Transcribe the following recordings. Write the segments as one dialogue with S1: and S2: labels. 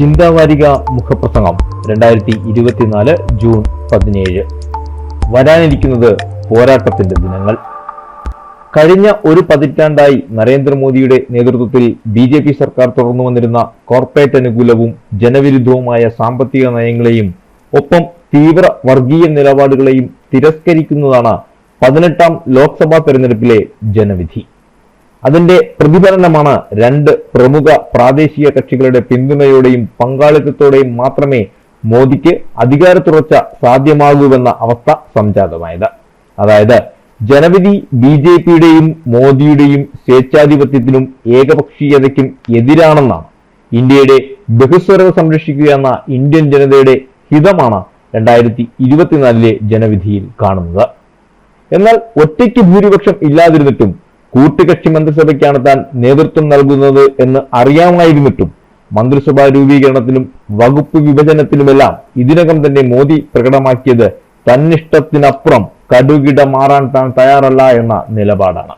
S1: ചിന്താവാരിക മുഖപ്രസംഗം രണ്ടായിരത്തി ഇരുപത്തിനാല് ജൂൺ പതിനേഴ്. വരാനിരിക്കുന്നത് പോരാട്ടത്തിന്റെ ദിനങ്ങൾ. കഴിഞ്ഞ ഒരു പതിറ്റാണ്ടായി നരേന്ദ്രമോദിയുടെ നേതൃത്വത്തിൽ ബി ജെ പി സർക്കാർ തുടർന്നു വന്നിരുന്ന കോർപ്പറേറ്റ് അനുകൂലവും ജനവിരുദ്ധവുമായ സാമ്പത്തിക നയങ്ങളെയും ഒപ്പം തീവ്ര വർഗീയ നിലപാടുകളെയും തിരസ്കരിക്കുന്നതാണ് പതിനെട്ടാം ലോക്സഭാ തെരഞ്ഞെടുപ്പിലെ ജനവിധി. അതിന്റെ പ്രതിഫലനമാണ് രണ്ട് പ്രമുഖ പ്രാദേശിക കക്ഷികളുടെ പിന്തുണയോടെയും പങ്കാളിത്തത്തോടെയും മാത്രമേ മോദിക്ക് അധികാരത്തുറച്ച സാധ്യമാകൂവെന്ന അവസ്ഥ സംജാതമായത്. അതായത് ജനവിധി ബി ജെ പിയുടെയും മോദിയുടെയും സ്വേച്ഛാധിപത്യത്തിനും ഏകപക്ഷീയതയ്ക്കും എതിരാണെന്നാണ് ഇന്ത്യയുടെ ബഹുസ്വരത സംരക്ഷിക്കുക എന്ന ഇന്ത്യൻ ജനതയുടെ ഹിതമാണ് രണ്ടായിരത്തി ഇരുപത്തിനാലിലെ ജനവിധിയിൽ കാണുന്നത്. എന്നാൽ ഒറ്റയ്ക്ക് ഭൂരിപക്ഷം ഇല്ലാതിരുന്നിട്ടും കൂട്ടുകക്ഷി മന്ത്രിസഭയ്ക്കാണ് താൻ നേതൃത്വം നൽകുന്നത് എന്ന് അറിയാമായിരുന്നിട്ടും മന്ത്രിസഭാ രൂപീകരണത്തിലും വകുപ്പ് വിഭജനത്തിലുമെല്ലാം ഇതിനകം തന്നെ മോദി പ്രകടമാക്കിയത് തന്നിഷ്ടത്തിനപ്പുറം കടുകിട മാറാൻ താൻ തയ്യാറല്ല എന്ന നിലപാടാണ്.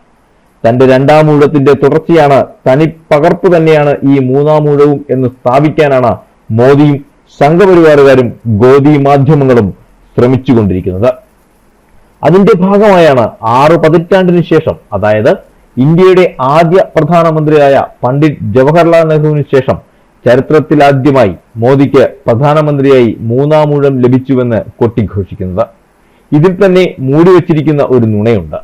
S1: തന്റെ രണ്ടാം ഊഴത്തിന്റെ തുടർച്ചയാണ് തനി പകർപ്പ് തന്നെയാണ് ഈ മൂന്നാം ഊഴവും എന്ന് സ്ഥാപിക്കാനാണ് മോദിയും സംഘപരിവാറുകാരും ഗോദി മാധ്യമങ്ങളും ശ്രമിച്ചുകൊണ്ടിരിക്കുന്നത്. അതിന്റെ ഭാഗമായാണ് ആറ് പതിറ്റാണ്ടിന് ശേഷം അതായത് ഇന്ത്യയുടെ ആദ്യ പ്രധാനമന്ത്രിയായ പണ്ഡിറ്റ് ജവഹർലാൽ നെഹ്റുവിന് ശേഷം ചരിത്രത്തിലാദ്യമായി മോദിക്ക് പ്രധാനമന്ത്രിയായി മൂന്നാമൂഴം ലഭിച്ചുവെന്ന് കൊട്ടിഘോഷിക്കുന്നത്. ഇതിൽ തന്നെ മൂടിവെച്ചിരിക്കുന്ന ഒരു നുണയുണ്ട്.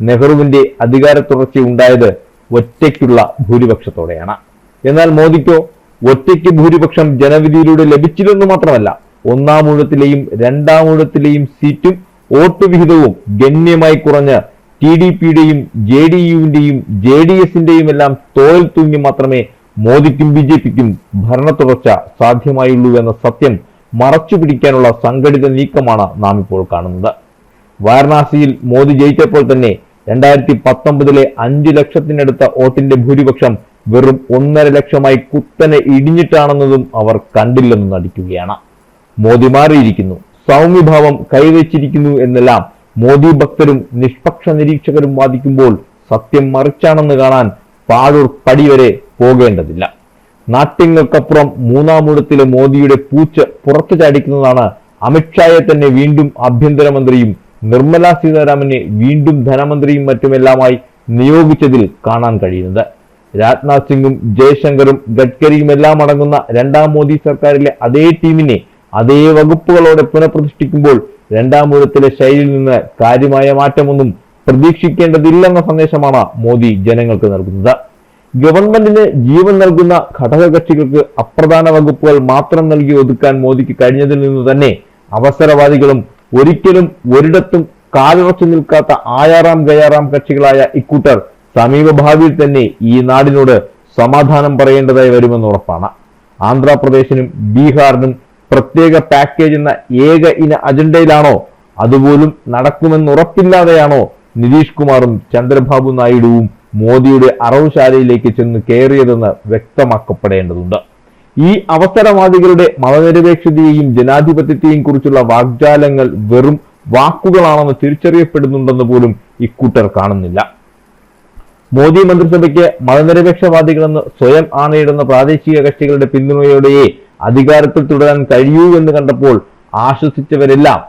S1: നെഹ്റുവിന്റെ അധികാര തുടർച്ച ഉണ്ടായത് ഒറ്റയ്ക്കുള്ള ഭൂരിപക്ഷത്തോടെയാണ്. എന്നാൽ മോദിക്കോ ഒറ്റയ്ക്ക് ഭൂരിപക്ഷം ജനവിധിയിലൂടെ ലഭിച്ചില്ലെന്ന് മാത്രമല്ല ഒന്നാം ഊഴത്തിലെയും രണ്ടാം ഊഴത്തിലെയും സീറ്റും വോട്ട് വിഹിതവും ഗണ്യമായി കുറഞ്ഞ് ടി ഡി പിയുടെയും ജെ ഡി യുവിന്റെയും ജെ ഡി എസിന്റെയും എല്ലാം തോൽ തൂങ്ങി മാത്രമേ മോദിക്കും ബി ജെ പിക്കും ഭരണ തുടർച്ച സാധ്യമായുള്ളൂ എന്ന സത്യം മറച്ചു പിടിക്കാനുള്ള സംഘടിത നീക്കമാണ് നാം ഇപ്പോൾ കാണുന്നത്. വാരണാസിയിൽ മോദി ജയിച്ചപ്പോൾ തന്നെ രണ്ടായിരത്തി പത്തൊമ്പതിലെ അഞ്ചു ലക്ഷത്തിനടുത്ത വോട്ടിന്റെ ഭൂരിപക്ഷം വെറും ഒന്നര ലക്ഷമായി കുത്തനെ ഇടിഞ്ഞിട്ടാണെന്നതും അവർ കണ്ടില്ലെന്ന് നടിക്കുകയാണ്. മോദി മാറിയിരിക്കുന്നു. സൗമ്യഭാവം കൈവച്ചിരിക്കുന്നു എന്നെല്ലാം മോദി ഭക്തരും നിഷ്പക്ഷ നിരീക്ഷകരും വാദിക്കുമ്പോൾ സത്യം മറിച്ചാണെന്ന് കാണാൻ പാഴൂർ പടിവരെ പോകേണ്ടതില്ല. നാട്യങ്ങൾക്കപ്പുറം മൂന്നാമൂടത്തിലെ മോദിയുടെ പൂച്ച പുറത്തു ചാടിക്കുന്നതാണ് അമിത്ഷായെ തന്നെ വീണ്ടും ആഭ്യന്തരമന്ത്രിയും നിർമ്മല സീതാരാമനെ വീണ്ടും ധനമന്ത്രിയും മറ്റുമെല്ലാമായി നിയോഗിച്ചതിൽ കാണാൻ കഴിയുന്നത്. രാജ്നാഥ് സിംഗും ജയശങ്കറും ഗഡ്കരിയും എല്ലാം അടങ്ങുന്ന രണ്ടാം മോദി സർക്കാരിലെ അതേ ടീമിനെ അതേ വകുപ്പുകളോടെ പുനഃപ്രതിഷ്ഠിക്കുമ്പോൾ രണ്ടാം ഊഴത്തിലെ ശൈലിയിൽ നിന്ന് കാര്യമായ മാറ്റമൊന്നും പ്രതീക്ഷിക്കേണ്ടതില്ലെന്ന സന്ദേശമാണ് മോദി ജനങ്ങൾക്ക് നൽകുന്നത്. ഗവൺമെന്റിന് ജീവൻ നൽകുന്ന ഘടകകക്ഷികൾക്ക് അപ്രധാന വകുപ്പുകൾ മാത്രം നൽകി ഒതുക്കാൻ മോദിക്ക് കഴിഞ്ഞതിൽ നിന്ന് തന്നെ അവസരവാദികളും ഒരിക്കലും ഒരിടത്തും കാലുറച്ചു നിൽക്കാത്ത ആയാറാം ഗയാറാം കക്ഷികളായ ഇക്കൂട്ടർ സമീപഭാവിയിൽ തന്നെ ഈ നാടിനോട് സമാധാനം പറയേണ്ടതായി വരുമെന്ന് ഉറപ്പാണ്. ആന്ധ്രാപ്രദേശിനും ബീഹാറിനും പ്രത്യേക പാക്കേജ് എന്ന ഏക ഇന അജണ്ടയിലാണോ? അതുപോലും നടക്കുമെന്ന് ഉറപ്പില്ലാതെയാണോ നിതീഷ് കുമാറും ചന്ദ്രബാബു നായിഡുവും മോദിയുടെ അറവുശാലയിലേക്ക് ചെന്ന് കയറിയതെന്ന് വ്യക്തമാക്കപ്പെടേണ്ടതുണ്ട്. ഈ അവസരവാദികളുടെ മതനിരപേക്ഷതയെയും ജനാധിപത്യത്തെയും കുറിച്ചുള്ള വാഗ്ദാനങ്ങൾ വെറും വാക്കുകളാണെന്ന് തിരിച്ചറിയപ്പെടുന്നുണ്ടെന്ന് പോലും ഇക്കൂട്ടർ കാണുന്നില്ല. മോദി മന്ത്രിസഭയ്ക്ക് മതനിരപേക്ഷവാദികളെന്ന് സ്വയം ആണയിടുന്ന പ്രാദേശിക കക്ഷികളുടെ പിന്തുണയോടെയേ അധികാരത്തിൽ തുടരാൻ കഴിയൂ എന്ന് കണ്ടപ്പോൾ ആശ്വസിച്ചവരെല്ലാം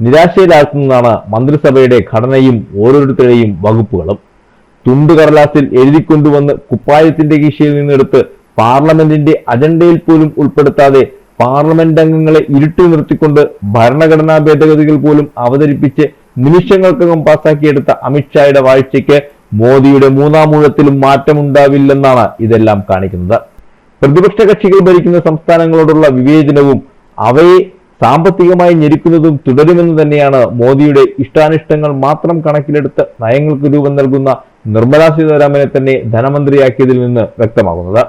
S1: നിരാശയിലാക്കുന്നതാണ് മന്ത്രിസഭയുടെ ഘടനയും ഓരോരുത്തരുടെയും വകുപ്പുകളും. തുണ്ടുകടലാസിൽ എഴുതിക്കൊണ്ടുവന്ന് കുപ്പായത്തിന്റെ കീശയിൽ നിന്നെടുത്ത് പാർലമെന്റിന്റെ അജണ്ടയിൽ പോലും ഉൾപ്പെടുത്താതെ പാർലമെന്റ് അംഗങ്ങളെ ഇരുട്ടി നിർത്തിക്കൊണ്ട് ഭരണഘടനാ ഭേദഗതികൾ പോലും അവതരിപ്പിച്ച് നിമിഷങ്ങൾക്കകം പാസാക്കിയെടുത്ത അമിത്ഷായുടെ വാഴ്ചയ്ക്ക് മോദിയുടെ മൂന്നാം ഊഴത്തിലും മാറ്റമുണ്ടാവില്ലെന്നാണ് ഇതെല്ലാം കാണിക്കുന്നത്. പ്രതിപക്ഷ കക്ഷികൾ ഭരിക്കുന്ന സംസ്ഥാനങ്ങളോടുള്ള വിവേചനവും അവയെ സാമ്പത്തികമായി ഞെരുക്കുന്നതും തുടരുമെന്ന് തന്നെയാണ് മോദിയുടെ ഇഷ്ടാനിഷ്ടങ്ങൾ മാത്രം കണക്കിലെടുത്ത് നയങ്ങൾക്ക് രൂപം നൽകുന്ന നിർമ്മലാ സീതാരാമനെ തന്നെ ധനമന്ത്രിയാക്കിയതിൽ നിന്ന് വ്യക്തമാകുന്നത്.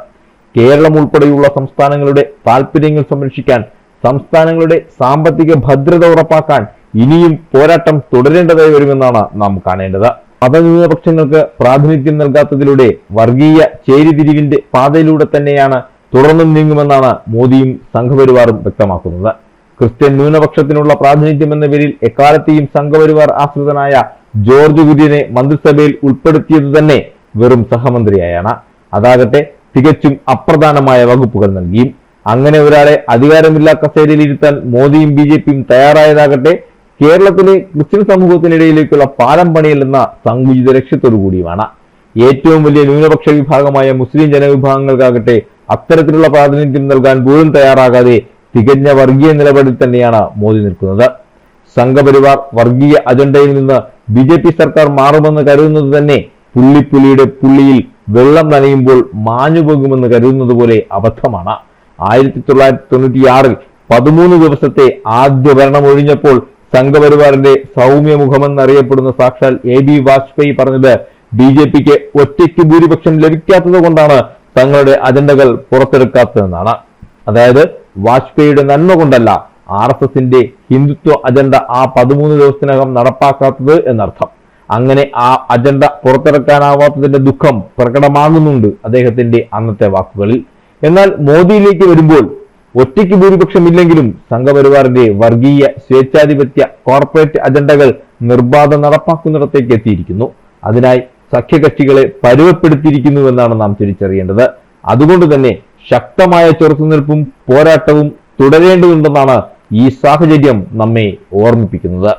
S1: കേരളം ഉൾപ്പെടെയുള്ള സംസ്ഥാനങ്ങളുടെ താൽപര്യങ്ങൾ സംരക്ഷിക്കാൻ സംസ്ഥാനങ്ങളുടെ സാമ്പത്തിക ഭദ്രത ഉറപ്പാക്കാൻ ഇനിയും പോരാട്ടം തുടരേണ്ടതായി വരുമെന്നാണ് നാം കാണേണ്ടത്. മതന്യൂനപക്ഷങ്ങൾക്ക് പ്രാതിനിധ്യം നൽകാത്തതിലൂടെ വർഗീയ ചേരിതിരിവിന്റെ പാതയിലൂടെ തന്നെയാണ് തുടർന്നും നീങ്ങുമെന്നാണ് മോദിയും സംഘപരിവാറും വ്യക്തമാക്കുന്നത്. ക്രിസ്ത്യൻ ന്യൂനപക്ഷത്തിനുള്ള പ്രാതിനിധ്യം എന്ന പേരിൽ എക്കാലത്തെയും സംഘപരിവാർ ആശ്രിതനായ ജോർജ് കുര്യനെ മന്ത്രിസഭയിൽ ഉൾപ്പെടുത്തിയത് തന്നെ വെറും സഹമന്ത്രിയായാണ്. അതാകട്ടെ തികച്ചും അപ്രധാനമായ വകുപ്പുകൾ നൽകിയും. അങ്ങനെ ഒരാളെ അധികാരമില്ലാ കസേരയിൽ ഇരുത്താൻ മോദിയും ബി തയ്യാറായതാകട്ടെ കേരളത്തിലെ ക്രിസ്ത്യൻ സമൂഹത്തിനിടയിലേക്കുള്ള പാലം പണിയലെന്ന സങ്കുചിത ലക്ഷ്യത്തോടു കൂടിയുമാണ്. ഏറ്റവും വലിയ ന്യൂനപക്ഷ വിഭാഗമായ മുസ്ലിം ജനവിഭാഗങ്ങൾക്കാകട്ടെ അത്തരത്തിലുള്ള പ്രാതിനിധ്യം നൽകാൻ പോലും തയ്യാറാകാതെ തികഞ്ഞ വർഗീയ നിലപാടിൽ തന്നെയാണ് മോദി നിൽക്കുന്നത്. സംഘപരിവാർ വർഗീയ അജണ്ടയിൽ നിന്ന് ബി ജെ പി സർക്കാർ മാറുമെന്ന് കരുതുന്നത് തന്നെ പുള്ളിപ്പുലിയുടെ പുള്ളിയിൽ വെള്ളം നനയുമ്പോൾ മാഞ്ഞു പോകുമെന്ന് കരുതുന്നത് പോലെ അബദ്ധമാണ്. ആയിരത്തി തൊള്ളായിരത്തി തൊണ്ണൂറ്റിയാറിൽ പതിമൂന്ന് ദിവസത്തെ ആദ്യ ഭരണം ഒഴിഞ്ഞപ്പോൾ സംഘപരിവാറിന്റെ സൗമ്യ മുഖമെന്നറിയപ്പെടുന്ന സാക്ഷാൽ എ ബി വാജ്പേയി പറഞ്ഞത് ബി ജെ പിക്ക് ഒറ്റയ്ക്ക് ഭൂരിപക്ഷം ലഭിക്കാത്തത് കൊണ്ടാണ് തങ്ങളുടെ അജണ്ടകൾ പുറത്തെടുക്കാത്തതെന്നാണ്. അതായത് വാജ്പേയിയുടെ നന്മ കൊണ്ടല്ല ആർ എസ് എസിന്റെ ഹിന്ദുത്വ അജണ്ട ആ പതിമൂന്ന് ദിവസത്തിനകം നടപ്പാക്കാത്തത് എന്നർത്ഥം. അങ്ങനെ ആ അജണ്ട പുറത്തിറക്കാനാവാത്തതിന്റെ ദുഃഖം പ്രകടമാകുന്നുണ്ട് അദ്ദേഹത്തിന്റെ അന്നത്തെ വാക്കുകളിൽ. എന്നാൽ മോദിയിലേക്ക് വരുമ്പോൾ ഒറ്റയ്ക്ക് ഭൂരിപക്ഷമില്ലെങ്കിലും സംഘപരിവാറിന്റെ വർഗീയ സ്വേച്ഛാധിപത്യ കോർപ്പറേറ്റ് അജണ്ടകൾ നിർബാധ നടപ്പാക്കുന്നിടത്തേക്ക് എത്തിയിരിക്കുന്നു. അതിനായി സഖ്യകക്ഷികളെ പരുവപ്പെടുത്തിയിരിക്കുന്നുവെന്നാണ് നാം തിരിച്ചറിയേണ്ടത്. അതുകൊണ്ട് തന്നെ ശക്തമായ ചെറുത്തുനിൽപ്പും പോരാട്ടവും തുടരേണ്ടതുണ്ടെന്നാണ് ഈ സാഹചര്യം നമ്മെ ഓർമ്മിപ്പിക്കുന്നത്.